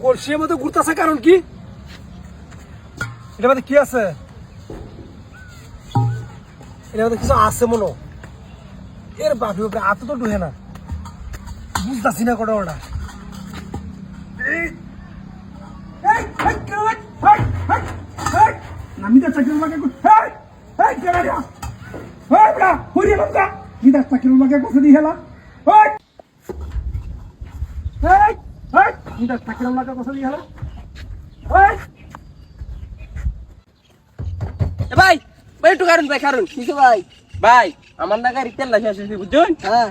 কলসির মধ্যে কারণ কি এটা মধ্যে কি আছে এটার মধ্যে কিছু আছে মনে। এর বাপরে বাপরে আত তো ঢুকে না বুঝতেছি না কটা ওটা এই- এই, ভাই ভাই একটু কারণ ভাই কারণ কিছু ভাই? ভাই আমার না গাড়ি তেল লাগে বুঝছেন? হ্যাঁ।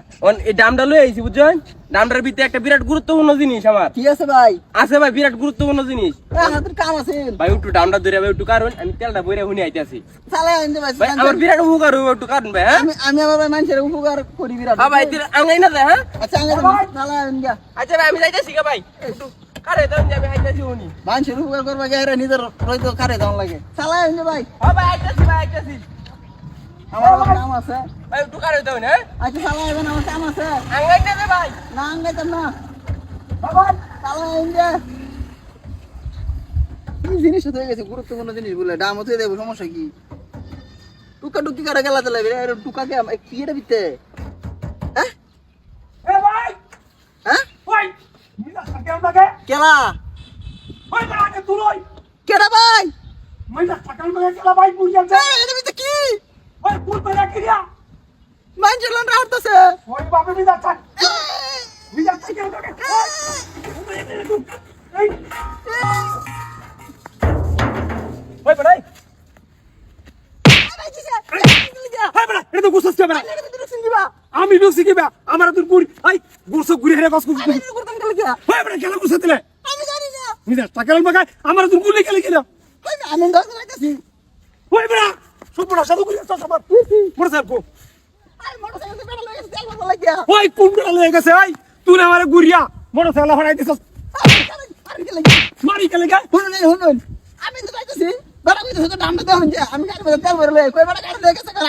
এই ডামটা লই আইছি বুঝছেন? ডামটার ভিতরে একটা বিরাট গুরুত্বপূর্ণ জিনিস আমার। কি আছে ভাই? আছে ভাই বিরাট গুরুত্বপূর্ণ জিনিস। হাতের কাম আছে। ভাই একটু ডামটা ধরে ভাই একটু কারণ আমি তেলটা বইরে হুনি আইতাছি। চালাই আনতে ভাই ভাই আমার বিরাট উপকার হইব একটু কারণ ভাই হ্যাঁ? আমি আমি আমার ভাই মানুষের উপকার করি বিরাট। হ্যাঁ ভাই তুই আঙ্গাই না দে হ্যাঁ? আচ্ছা আমি চালাই আন গা আচ্ছা ভাই আমি যাইতাছি গা ভাই। একটু কারে দাম আমি আইতাছি হুনি মানুষের উপকার করবা গেরে নিজের রইতো কারে দাম লাগে। চালাই আনতে ভাই। হ্যাঁ ভাই আইতাছি ভাই আইতাছি। আমার আবার কাম আছে? ভাই হ্যাঁ? আচ্ছা চালাই আইবেন আমার কাম আছে। আঙ্গাই না ভাই। না আনগাইতাম না। বাবা চালাই আন কি জিনিস হয়ে গেছে? গুরুত্বপূর্ণ জিনিস বলে। দাম হতে দেবো সমস্যা কি? টুকা টুকি করে গেলা টুকা কে? কি এটা বিতে? হ্যাঁ এ ভাই, হ্যাঁ কেলা? কেডা ভাই? মাকে কেলা ভাই গেছে। ওই পুল পেরা কিরিয়া, মানুষের লোন রাউতাছে ওই বাপে চাক- নিদা চাকরির মাকে, এই, এই, ওই বড়া, এই, ওই বড়া, এটা তো গুছাচ্ছে বড়া। আমি ঢুকছি কিবা? আমার তোর গুড়ি আই গুরসো গুড়ি হেরে কস গুড়ি ওই বড়া কেন গুছাতে লে নিদা চাকরির মাকে আমার তোর গুড়ি কেলে কিনা ওই বড়া সাধু গুড়ি তো সবার বড় সাহেব কো ওই কুমড়া লয়ে গেছে ওই তুই না আমারে গুড়িয়া মোটর সাইকেল হরাই দিছস। মারি কেলে গা।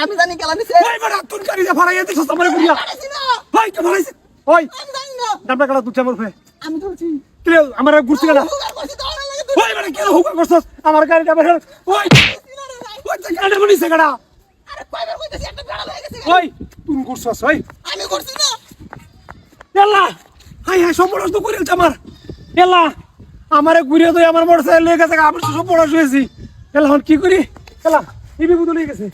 আমি জানি কেলা নিছে ওই বড়া তুই গাড়ি দে ফরাই দিছস আমারে গুড়িয়া ওই কে ফরাইছে ওই আমি জানি না। দামটা কাটা তুই চামর ফে আমি তুলছি। কেলে আমারে গুড়ছি কাটা ওই বড়া কেন হুকা করছস? আমার গাড়িটা ওই ওই একটা গাড়ি বনিছে গেছে ওই তুমি করছস ওই। আমি করছি না এলা হাই হাই তো করেছে আমার। এলা আমারে ঘুরিয়ে তো আমার মোটরসাইকেল লয়ে গেছে আমি সব বড় শুয়েছি এলা কি করি? এলা ইবি বুদু লয়ে গেছে।